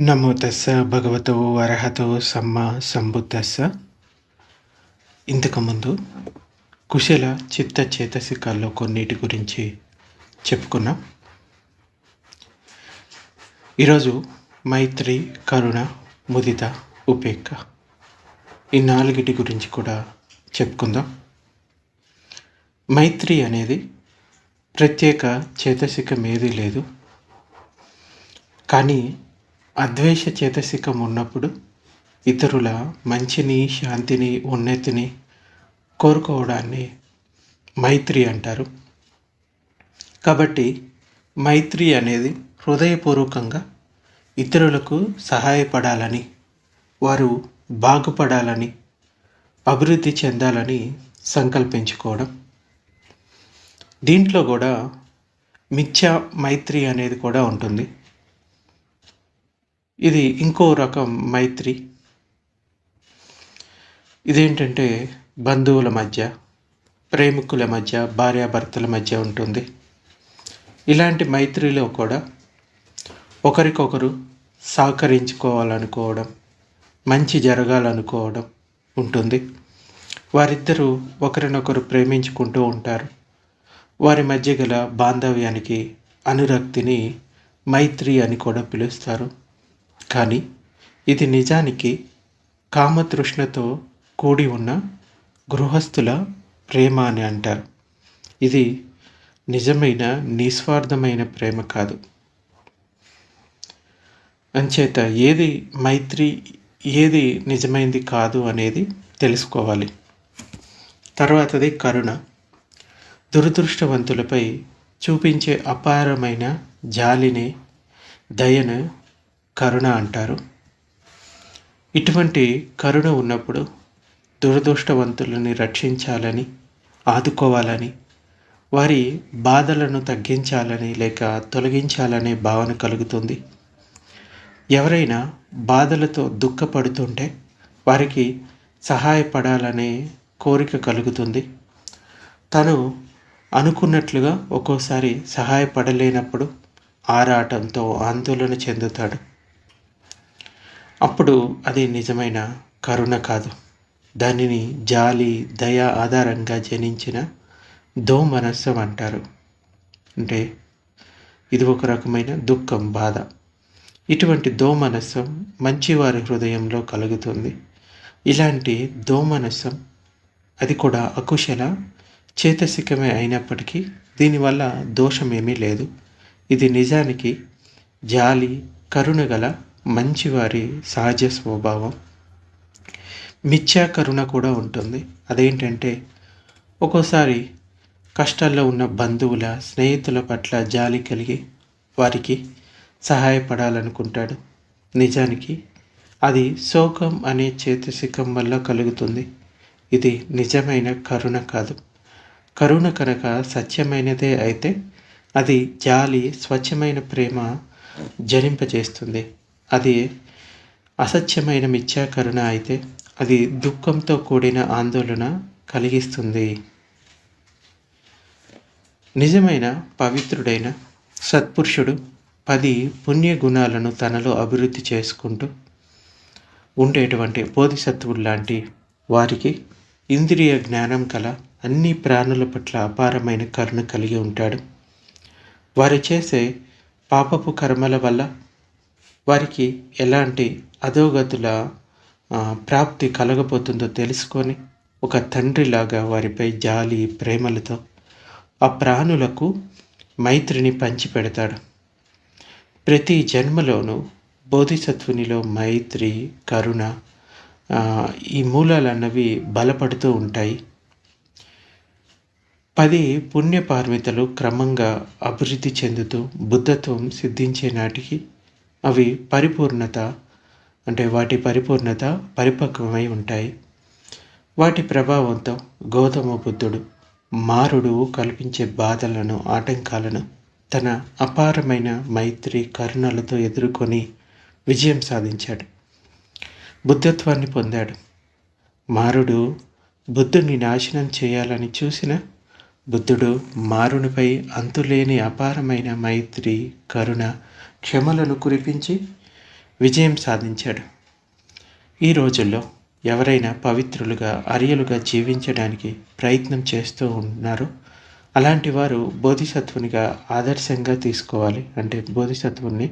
నమో తస్స భగవతో అర్హతో సమ్మ సంబుద్ధస్స ఇంతకుముందు కుశల చిత్త చేతసికాల్లో కొన్నిటి గురించి చెప్పుకున్నాం. ఈరోజు మైత్రి కరుణ ముదిత ఉపేక్ష ఈ నాలుగిటి గురించి కూడా చెప్పుకుందాం. మైత్రి అనేది ప్రత్యేక చేతసికం ఏదీ లేదు. కానీ అద్వేష చేతసికం ఉన్నప్పుడు ఇతరుల మంచిని శాంతిని ఉన్నతిని కోరుకోవడాన్ని మైత్రి అంటారు. కాబట్టి మైత్రి అనేది హృదయపూర్వకంగా ఇతరులకు సహాయపడాలని వారు బాగుపడాలని అభివృద్ధి చెందాలని సంకల్పించుకోవడం. దీంట్లో కూడా మిథ్యా మైత్రి అనేది కూడా ఉంటుంది. ఇది ఇంకో రకం మైత్రి. ఇదేంటంటే బంధువుల మధ్య ప్రేమికుల మధ్య భార్యాభర్తల మధ్య ఉంటుంది. ఇలాంటి మైత్రిలో కూడా ఒకరికొకరు సహకరించుకోవాలనుకోవడం మంచి జరగాలనుకోవడం ఉంటుంది. వారిద్దరూ ఒకరినొకరు ప్రేమించుకుంటూ ఉంటారు. వారి మధ్య గల బాంధవ్యానికి అనురక్తిని మైత్రి అని కూడా పిలుస్తారు. కానీ ఇది నిజానికి కామతృష్ణతో కూడి ఉన్న గృహస్థుల ప్రేమ అని అంటారు. ఇది నిజమైన నిస్వార్థమైన ప్రేమ కాదు. అంచేత ఏది మైత్రి ఏది నిజమైంది కాదు అనేది తెలుసుకోవాలి. తర్వాతది కరుణ. దురదృష్టవంతులపై చూపించే అపారమైన జాలిని దయను కరుణ అంటారు. ఇటువంటి కరుణ ఉన్నప్పుడు దురదృష్టవంతులని రక్షించాలని ఆదుకోవాలని వారి బాధలను తగ్గించాలని లేక తొలగించాలనే భావన కలుగుతుంది. ఎవరైనా బాధలతో దుఃఖపడుతుంటే వారికి సహాయపడాలనే కోరిక కలుగుతుంది. తను అనుకున్నట్లుగా ఒక్కోసారి సహాయపడలేనప్పుడు ఆరాటంతో ఆందోళన చెందుతాడు. అప్పుడు అది నిజమైన కరుణ కాదు. దానిని జాలి దయ ఆధారంగా జనించిన దోమనస్సం అంటారు. అంటే ఇది ఒక రకమైన దుఃఖం బాధ. ఇటువంటి దోమనస్సం మంచివారి హృదయంలో కలుగుతుంది. ఇలాంటి దోమనస్సం అది కూడా అకుశల చేతసికమే అయినప్పటికీ దీనివల్ల దోషమేమీ లేదు. ఇది నిజానికి జాలి కరుణ గల మంచివారి సహజ స్వభావం. మిథ్యా కరుణ కూడా ఉంటుంది. అదేంటంటే ఒక్కోసారి కష్టాల్లో ఉన్న బంధువుల స్నేహితుల పట్ల జాలి కలిగి వారికి సహాయపడాలనుకుంటాడు. నిజానికి అది శోకం అనే చేతసికం వల్ల కలుగుతుంది. ఇది నిజమైన కరుణ కాదు. కరుణ కనుక సత్యమైనదే అయితే అది జాలి స్వచ్ఛమైన ప్రేమ జనింపజేస్తుంది. అది అసత్యమైన మిథ్యా కరుణ అయితే అది దుఃఖంతో కూడిన ఆందోళన కలిగిస్తుంది. నిజమైన పవిత్రుడైన సత్పురుషుడు పది పుణ్య గుణాలను తనలో అభివృద్ధి చేసుకుంటూ ఉండేటువంటి బోధిసత్వుడు లాంటి వారికి ఇంద్రియ జ్ఞానం కల అన్ని ప్రాణుల పట్ల అపారమైన కరుణ కలిగి ఉంటాడు. వారు చేసే పాపపు కర్మల వల్ల వారికి ఎలాంటి అధోగతుల ప్రాప్తి కలగబోతుందో తెలుసుకొని ఒక తండ్రిలాగా వారిపై జాలి ప్రేమలతో ఆ ప్రాణులకు మైత్రిని పంచిపెడతాడు. ప్రతి జన్మలోనూ బోధిసత్వునిలో మైత్రి కరుణ ఈ మూలాలన్నవి బలపడుతూ ఉంటాయి. పది పుణ్యపార్మితలు క్రమంగా అభివృద్ధి చెందుతూ బుద్ధత్వం సిద్ధించే నాటికి అవి పరిపూర్ణత అంటే వాటి పరిపూర్ణత పరిపక్వమై ఉంటాయి. వాటి ప్రభావంతో గౌతమ బుద్ధుడు మారుడు కల్పించే బాధలను ఆటంకాలను తన అపారమైన మైత్రి కరుణలతో ఎదుర్కొని విజయం సాధించాడు. బుద్ధత్వాన్ని పొందాడు. మారుడు బుద్ధుని నాశనం చేయాలని చూసిన బుద్ధుడు మారునిపై అంతులేని అపారమైన మైత్రి కరుణ క్షమలను కురిపించి విజయం సాధించాడు. ఈ రోజుల్లో ఎవరైనా పవిత్రులుగా అరియలుగా జీవించడానికి ప్రయత్నం చేస్తూ ఉన్నారో. అలాంటి వారు బోధిసత్వునిగా ఆదర్శంగా తీసుకోవాలి. అంటే బోధిసత్వుని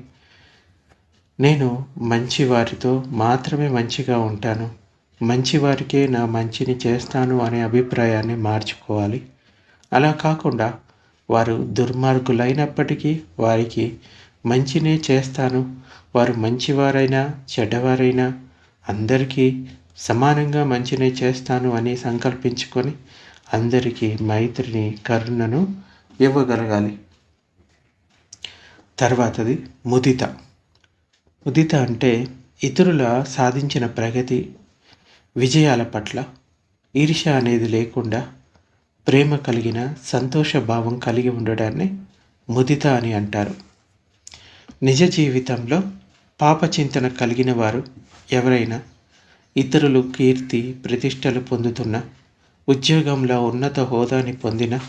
నేను మంచి వారితో మాత్రమే మంచిగా ఉంటాను. మంచి వారికే నా మంచిని చేస్తాను అనే అభిప్రాయాన్ని మార్చుకోవాలి. అలా కాకుండా వారు దుర్మార్గులైనప్పటికీ వారికి మంచినే చేస్తాను. వారు మంచివారైనా చెడ్డవారైనా అందరికీ సమానంగా మంచినే చేస్తాను అని సంకల్పించుకొని అందరికీ మైత్రిని కరుణను ఇవ్వగలగాలి. తర్వాతది ముదిత. ముదిత అంటే ఇతరుల సాధించిన ప్రగతి విజయాల పట్ల ఈర్ష అనేది లేకుండా ప్రేమ కలిగిన సంతోష భావం కలిగి ఉండడాన్ని ముదిత అని అంటారు. నిజ జీవితంలో పాపచింతన కలిగిన వారు ఎవరైనా ఇతరులు కీర్తి ప్రతిష్టలు పొందుతున్న ఉద్యోగంలో ఉన్నత హోదాని పొందిన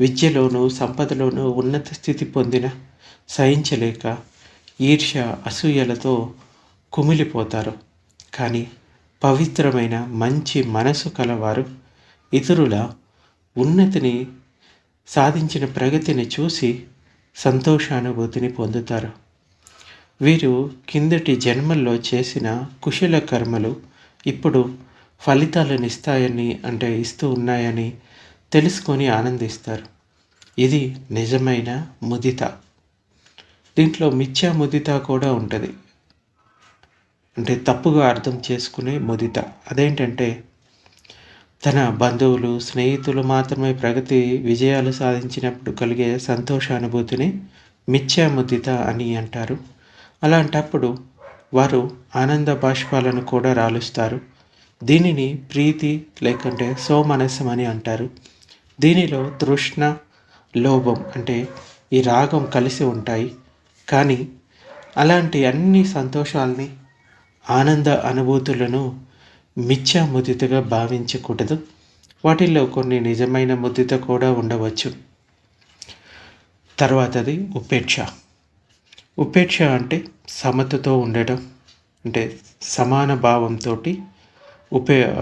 విద్యలోనూ సంపదలోనూ ఉన్నత స్థితి పొందిన సహించలేక ఈర్ష్య అసూయలతో కుమిలిపోతారు. కానీ పవిత్రమైన మంచి మనసు కలవారు ఇతరుల ఉన్నతిని సాధించిన ప్రగతిని చూసి సంతోషానుభూతిని పొందుతారు. వీరు కిందటి జన్మల్లో చేసిన కుశల కర్మలు ఇప్పుడు ఫలితాలను ఇస్తాయని అంటే ఇస్తూ ఉన్నాయని తెలుసుకొని ఆనందిస్తారు. ఇది నిజమైన ముదిత. దీంట్లో మిథ్యా ముదిత కూడా ఉంటుంది. అంటే తప్పుగా అర్థం చేసుకునే ముదిత. అదేంటంటే తన బంధువులు స్నేహితులు మాత్రమే ప్రగతి విజయాలు సాధించినప్పుడు కలిగే సంతోషానుభూతిని మిథ్యాముదిత అని అంటారు. అలాంటప్పుడు వారు ఆనంద బాష్పాలను కూడా రాలుస్తారు. దీనిని ప్రీతి లేకుంటే సోమనసం అని అంటారు. దీనిలో తృష్ణ లోభం అంటే ఈ రాగం కలిసి ఉంటాయి. కానీ అలాంటి అన్ని సంతోషాలని ఆనంద అనుభూతులను మిథ్యా ముదితగా భావించకూడదు. వాటిల్లో కొన్ని నిజమైన ముదిత కూడా ఉండవచ్చు. తర్వాతది ఉపేక్ష. ఉపేక్ష అంటే సమతతో ఉండటం అంటే సమాన భావంతో ఉపే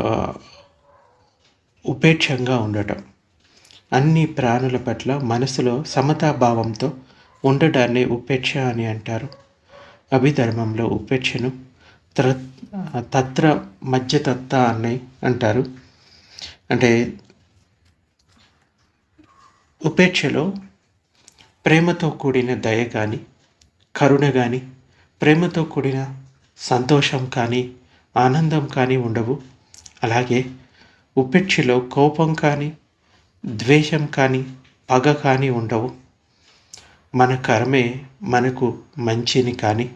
ఉపేక్షంగా ఉండటం. అన్ని ప్రాణుల పట్ల మనసులో సమతాభావంతో ఉండడాన్ని ఉపేక్ష అని అంటారు. అభిధర్మంలో ఉపేక్షను త్ర తత్ర మధ్యతత్త అని అంటారు. అంటే ఉపేక్షలో ప్రేమతో కూడిన దయ కానీ కరుణ కానీ ప్రేమతో కూడిన సంతోషం కానీ ఆనందం కానీ ఉండవు. అలాగే ఉపేక్షలో కోపం కానీ ద్వేషం కానీ పగ కానీ ఉండవు. మన కర్మే మనకు మంచిని కానీ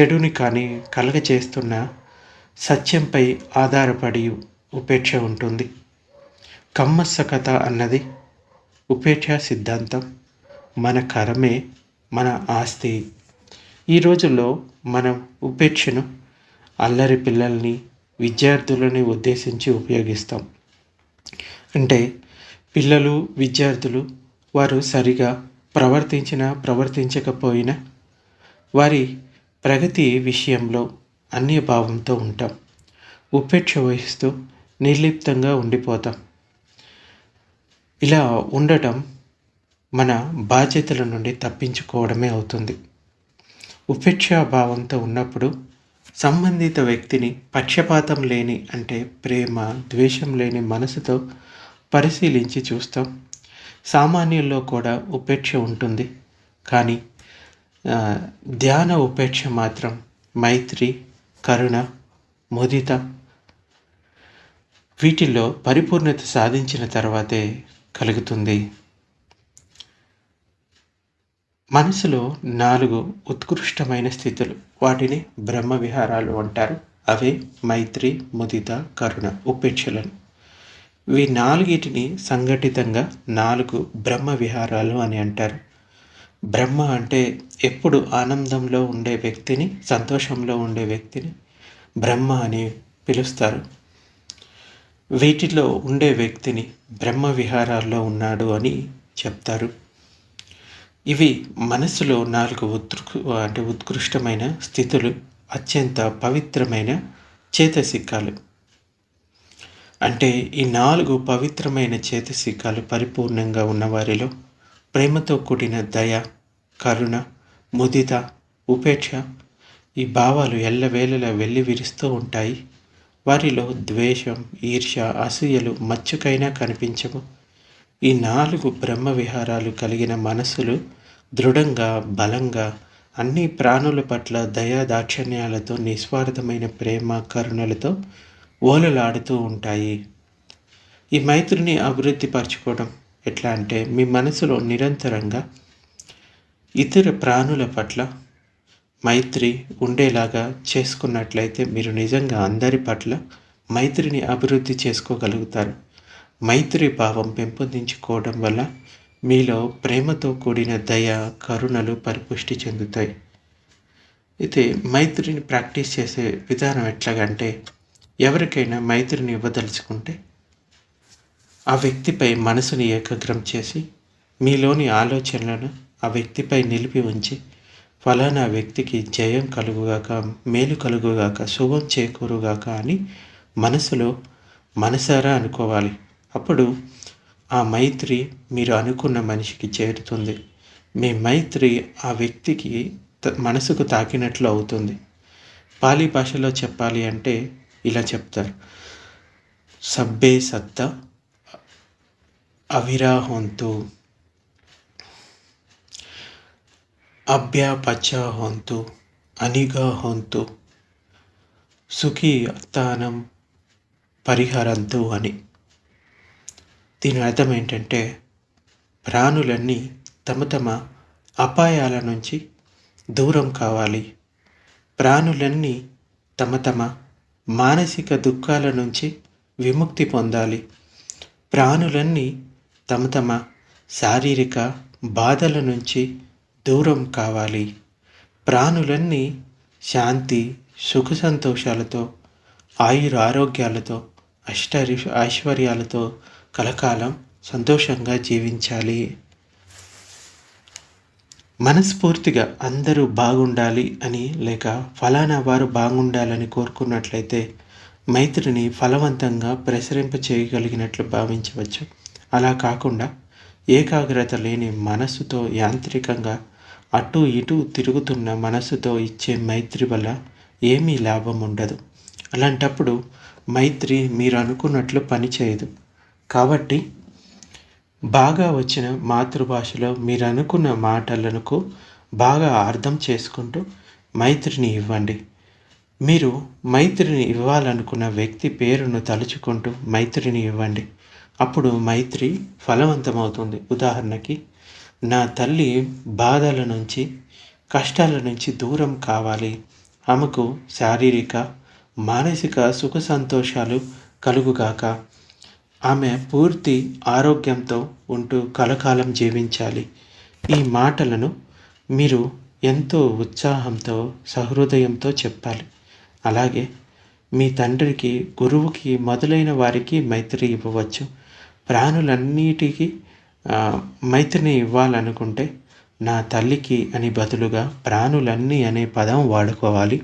చెడుని కానీ కలగచేస్తున్న సత్యంపై ఆధారపడి ఉపేక్ష ఉంటుంది. కమ్మస్సకత అన్నది ఉపేక్ష సిద్ధాంతం. మన కరమే మన ఆస్తి. ఈ రోజుల్లో మనం ఉపేక్షను అల్లరి పిల్లల్ని విద్యార్థులని ఉద్దేశించి ఉపయోగిస్తాం. అంటే పిల్లలు విద్యార్థులు వారు సరిగా ప్రవర్తించిన ప్రవర్తించకపోయినా వారి ప్రగతి విషయంలో అన్యభావంతో ఉంటాం. ఉపేక్ష వహిస్తూ నిర్లిప్తంగా ఉండిపోతాం. ఇలా ఉండటం మన బాధ్యతల నుండి తప్పించుకోవడమే అవుతుంది. ఉపేక్షాభావంతో ఉన్నప్పుడు సంబంధిత వ్యక్తిని పక్షపాతం లేని అంటే ప్రేమ ద్వేషం లేని మనసుతో పరిశీలించి చూస్తాం. సామాన్యుల్లో కూడా ఉపేక్ష ఉంటుంది. కానీ ధ్యాన ఉపేక్ష మాత్రం మైత్రి కరుణ ముదిత. వీటిల్లో పరిపూర్ణత సాధించిన తర్వాతే కలుగుతుంది. మనసులో నాలుగు ఉత్కృష్టమైన స్థితులు వాటిని బ్రహ్మ విహారాలు అంటారు. అవే మైత్రి ముదిత కరుణ ఉపేక్షలను. ఇవి నాలుగిటిని సంఘటితంగా నాలుగు బ్రహ్మ విహారాలు అని అంటారు. బ్రహ్మ అంటే ఎప్పుడు ఆనందంలో ఉండే వ్యక్తిని సంతోషంలో ఉండే వ్యక్తిని బ్రహ్మ అని పిలుస్తారు. వీటిలో ఉండే వ్యక్తిని బ్రహ్మ విహారాల్లో ఉన్నాడు అని చెప్తారు. ఇవి మనసులో నాలుగు ఉత్కృ అంటే ఉత్కృష్టమైన స్థితులు అత్యంత పవిత్రమైన చేతసిక్కాలు అంటే ఈ నాలుగు పవిత్రమైన చేతసిక్కాలు పరిపూర్ణంగా ఉన్నవారిలో ప్రేమతో కూడిన దయ కరుణ ముదిత ఉపేక్ష ఈ భావాలు ఎల్లవేళలా వెళ్ళి విరుస్తూ ఉంటాయి. వారిలో ద్వేషం ఈర్ష్య అసూయలు మచ్చుకైనా కనిపించవు. ఈ నాలుగు బ్రహ్మ విహారాలు కలిగిన మనసులు దృఢంగా బలంగా అన్ని ప్రాణుల పట్ల దయా దాక్షిణ్యాలతో నిస్వార్థమైన ప్రేమ కరుణలతో ఓలలాడుతూ ఉంటాయి. ఈ మైత్రిని అభివృద్ధి పరచుకోవడం ఎట్లా అంటే మీ మనసులో నిరంతరంగా ఇతర ప్రాణుల పట్ల మైత్రి ఉండేలాగా చేసుకున్నట్లయితే మీరు నిజంగా అందరి పట్ల మైత్రిని అభివృద్ధి చేసుకోగలుగుతారు. మైత్రి భావం పెంపొందించుకోవడం వల్ల మీలో ప్రేమతో కూడిన దయ కరుణలు పరిపుష్టి చెందుతాయి. అయితే మైత్రిని ప్రాక్టీస్ చేసే విధానం ఎట్లాగంటే ఎవరికైనా మైత్రిని ఇవ్వదలుచుకుంటే ఆ వ్యక్తిపై మనసుని ఏకాగ్రం చేసి మీలోని ఆలోచనలను ఆ వ్యక్తిపై నిలిపి ఉంచి ఫలానా వ్యక్తికి జయం కలుగుగాక మేలు కలుగుగాక శుభం చేకూరుగాక అని మనసులో మనసారా అనుకోవాలి. అప్పుడు ఆ మైత్రి మీరు అనుకున్న మనిషికి చేరుతుంది. మీ మైత్రి ఆ వ్యక్తికి త- మనసుకు తాకినట్లు అవుతుంది. పాలీ భాషలో చెప్పాలి అంటే ఇలా చెప్తారు. సబ్బే సత్తా అవిరాహొంతు అభ్యాపచ హొంతు అనిగా హొంతు సుఖీ అత్తానం పరిహరంతు అని. దీని అర్థం ఏంటంటే ప్రాణులన్నీ తమ తమ అపాయాల నుంచి దూరం కావాలి. ప్రాణులన్నీ తమ తమ మానసిక దుఃఖాల నుంచి విముక్తి పొందాలి. ప్రాణులన్నీ తమ తమ శారీరక బాధల నుంచి దూరం కావాలి. ప్రాణులన్నీ శాంతి సుఖ సంతోషాలతో ఆయుర ఆరోగ్యాలతో అష్టరి ఐశ్వర్యాలతో కలకాలం సంతోషంగా జీవించాలి. మనస్ఫూర్తిగా అందరూ బాగుండాలి అని లేక ఫలానా వారు బాగుండాలని కోరుకున్నట్లయితే మైత్రిని ఫలవంతంగా ప్రసరింప చేయగలిగినట్లు భావించవచ్చు. అలా కాకుండా ఏకాగ్రత లేని మనస్సుతో యాంత్రికంగా అటు ఇటు తిరుగుతున్న మనస్సుతో ఇచ్చే మైత్రి వల్ల ఏమీ లాభం ఉండదు. అలాంటప్పుడు మైత్రి మీరు అనుకున్నట్లు పనిచేయదు కాబట్టి బాగా వచ్చిన మాతృభాషలో మీరు అనుకున్న మాటలకు బాగా అర్థం చేసుకుంటూ మైత్రిని ఇవ్వండి. మీరు మైత్రిని ఇవ్వాలనుకున్న వ్యక్తి పేరును తలుచుకుంటూ మైత్రిని ఇవ్వండి. అప్పుడు మైత్రి ఫలవంతమవుతుంది. ఉదాహరణకి నా తల్లి బాధల నుంచి కష్టాల నుంచి దూరం కావాలి. ఆమెకు శారీరక మానసిక సుఖ సంతోషాలు కలుగుగాక ఆమె పూర్తి ఆరోగ్యంతో ఉంటూ కలకాలం జీవించాలి. ఈ మాటలను మీరు ఎంతో ఉత్సాహంతో సహృదయంతో చెప్పాలి. అలాగే మీ తండ్రికి గురువుకి మొదలైన వారికి మైత్రి ఇవ్వవచ్చు. ప్రాణులన్నిటికీ మైత్రిని ఇవ్వాలనుకుంటే నా తల్లికి అని బదులుగా ప్రాణులన్నీ అనే పదం వాడుకోవాలి.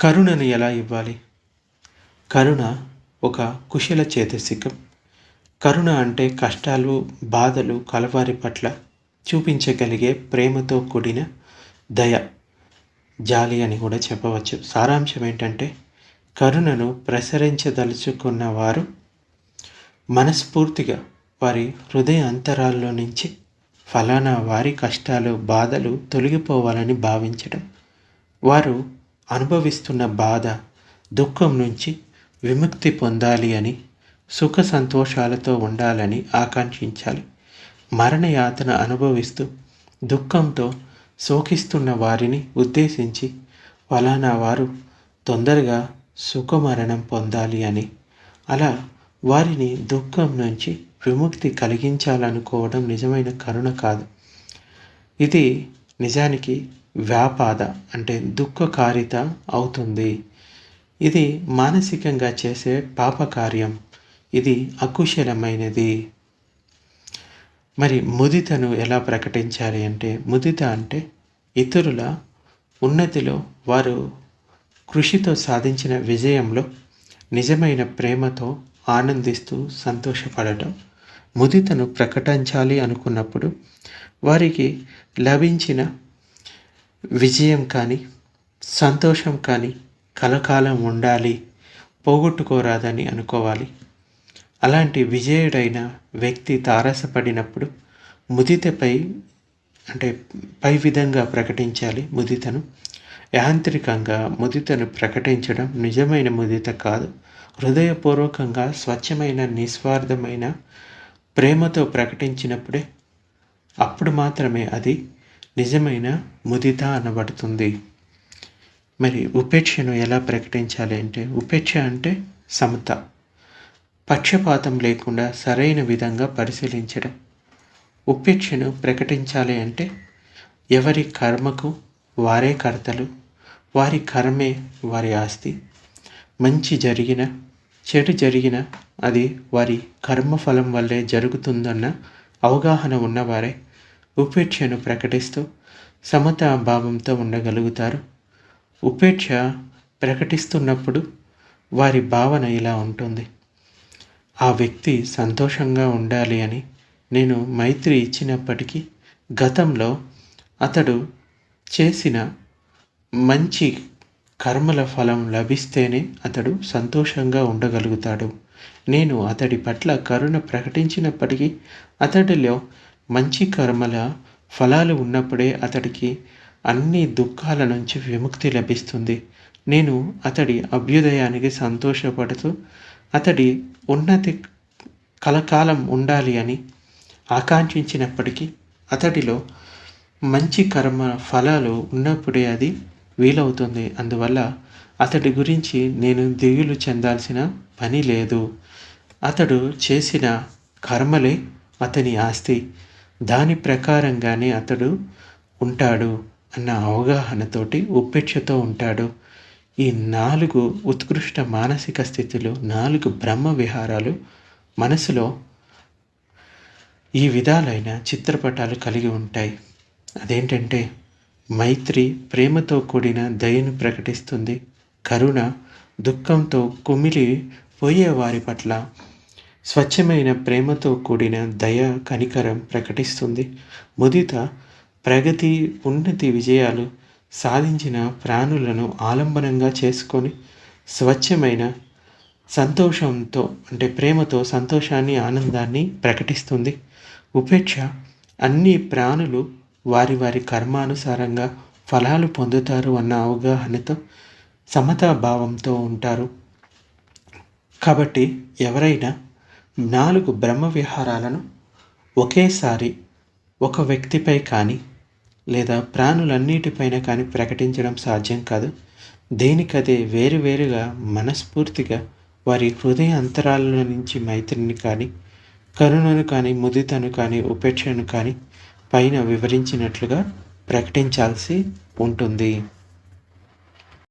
కరుణను ఎలా ఇవ్వాలి? కరుణ ఒక కుశల చేతసికం కరుణ అంటే కష్టాలు బాధలు కలవారి పట్ల చూపించగలిగే ప్రేమతో కూడిన దయ. జాలి అని కూడా చెప్పవచ్చు. సారాంశం ఏంటంటే కరుణను ప్రసరించదలుచుకున్న వారు మనస్ఫూర్తిగా వారి హృదయ అంతరాల్లో నుంచి ఫలానా వారి కష్టాలు బాధలు తొలగిపోవాలని భావించడం వారు అనుభవిస్తున్న బాధ దుఃఖం నుంచి విముక్తి పొందాలి అని సుఖ సంతోషాలతో ఉండాలని ఆకాంక్షించాలి. మరణయాతన అనుభవిస్తూ దుఃఖంతో శోకిస్తున్న వారిని ఉద్దేశించి ఫలానా వారు తొందరగా సుఖమరణం పొందాలి అని అలా వారిని దుఃఖం నుంచి విముక్తి కలిగించాలనుకోవడం నిజమైన కరుణ కాదు. ఇది నిజానికి వ్యాపాద అంటే దుఃఖకారిత అవుతుంది. ఇది మానసికంగా చేసే పాపకార్యం. ఇది అకుశలమైనది. మరి ముదితను ఎలా ప్రకటించాలి అంటే ముదిత అంటే ఇతరుల ఉన్నతిలో వారు కృషితో సాధించిన విజయంలో నిజమైన ప్రేమతో ఆనందిస్తూ సంతోషపడటం ముదితను ప్రకటించాలి అనుకున్నప్పుడు వారికి లభించిన విజయం కానీ సంతోషం కానీ కలకాలం ఉండాలి పోగొట్టుకోరాదని అనుకోవాలి. అలాంటి విజయుడైన వ్యక్తి తారసపడినప్పుడు ముదితపై అంటే పై విధంగా ప్రకటించాలి ముదితను. యాంత్రికంగా ముదితను ప్రకటించడం నిజమైన ముదిత కాదు. హృదయపూర్వకంగా స్వచ్ఛమైన నిస్వార్థమైన ప్రేమతో ప్రకటించినప్పుడే అప్పుడు మాత్రమే అది నిజమైన ముదిత అనబడుతుంది. మరి ఉపేక్షను ఎలా ప్రకటించాలి అంటే ఉపేక్ష అంటే సమత. పక్షపాతం లేకుండా సరైన విధంగా పరిశీలించడం. ఉపేక్షను ప్రకటించాలి అంటే ఎవరి కర్మకు వారే కర్తలు వారి కర్మే వారి ఆస్తి. మంచి జరిగిన చెడు జరిగిన అది వారి కర్మఫలం వల్లే జరుగుతుందన్న అవగాహన ఉన్నవారే ఉపేక్షను ప్రకటిస్తూ సమతా భావంతో ఉండగలుగుతారు. ఉపేక్ష ప్రకటిస్తున్నప్పుడు వారి భావన ఇలా ఉంటుంది. ఆ వ్యక్తి సంతోషంగా ఉండాలి అని నేను మైత్రి ఇచ్చినప్పటికీ గతంలో అతడు చేసిన మంచి కర్మల ఫలం లభిస్తేనే అతడు సంతోషంగా ఉండగలుగుతాడు. నేను అతడి పట్ల కరుణ ప్రకటించినప్పటికీ అతడిలో మంచి కర్మల ఫలాలు ఉన్నప్పుడే అతడికి అన్ని దుఃఖాల నుంచి విముక్తి లభిస్తుంది. నేను అతడి అభ్యుదయానికి సంతోషపడుతూ అతడి ఉన్నతి కలకాలం ఉండాలి అని ఆకాంక్షించినప్పటికీ అతడిలో మంచి కర్మ ఫలాలు ఉన్నప్పుడే అది వీలవుతుంది. అందువల్ల అతడి గురించి నేను దిగులు చెందాల్సిన పని లేదు. అతడు చేసిన కర్మలే అతని ఆస్తి. దాని ప్రకారంగానే అతడు ఉంటాడు అన్న అవగాహనతోటి ఉపేక్షతో ఉంటాడు. ఈ నాలుగు ఉత్కృష్ట మానసిక స్థితులు నాలుగు బ్రహ్మ విహారాలు మనసులో ఈ విధాలైన చిత్రపటాలు కలిగి ఉంటాయి. అదేంటంటే మైత్రి ప్రేమతో కూడిన దయను ప్రకటిస్తుంది. కరుణ దుఃఖంతో కుమిలి పోయే వారి పట్ల స్వచ్ఛమైన ప్రేమతో కూడిన దయ కనికరం ప్రకటిస్తుంది. ముదిత ప్రగతి ఉన్నతి విజయాలు సాధించిన ప్రాణులను ఆలంబనంగా చేసుకొని స్వచ్ఛమైన సంతోషంతో అంటే ప్రేమతో సంతోషాన్ని ఆనందాన్ని ప్రకటిస్తుంది. ఉపేక్ష అన్ని ప్రాణులు వారి కర్మానుసారంగా ఫలాలు పొందుతారు అన్న అవగాహనతో సమతా భావంతో ఉంటారు. కాబట్టి ఎవరైనా నాలుగు బ్రహ్మ విహారాలను ఒకేసారి ఒక వ్యక్తిపై కానీ లేదా ప్రాణులన్నిటిపైన కానీ ప్రకటించడం సాధ్యం కాదు. దేనికదే వేరువేరుగా మనస్ఫూర్తిగా వారి హృదయ అంతరాల నుంచి మైత్రిని కానీ కరుణను కానీ ముదితను కానీ ఉపేక్షను కానీ పైన వివరించినట్లుగా ప్రకటించాల్సి ఉంటుంది.